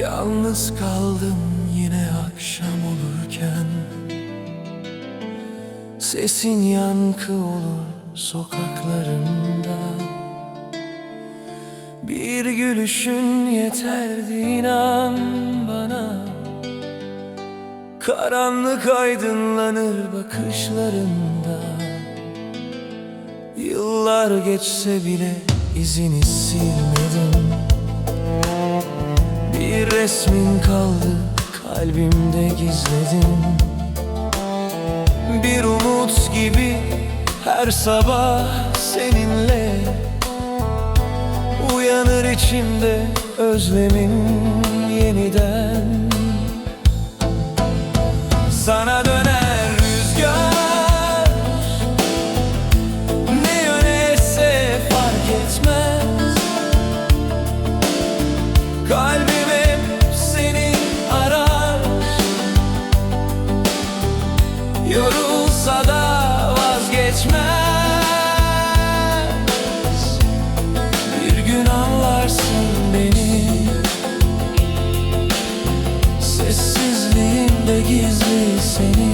Yalnız kaldım yine akşam olurken. Sesin yankı olur sokaklarında. Bir gülüşün yeterdi inan bana. Karanlık aydınlanır bakışlarında. Yıllar geçse bile izini silmedim resmin kaldı kalbimde gizledim. Bir umut gibi her sabah seninle. Uyanır içimde özlemin yeniden. Sana Yorulsa da vazgeçmez. Bir gün anlarsın beni. Sessizliğimde gizli seni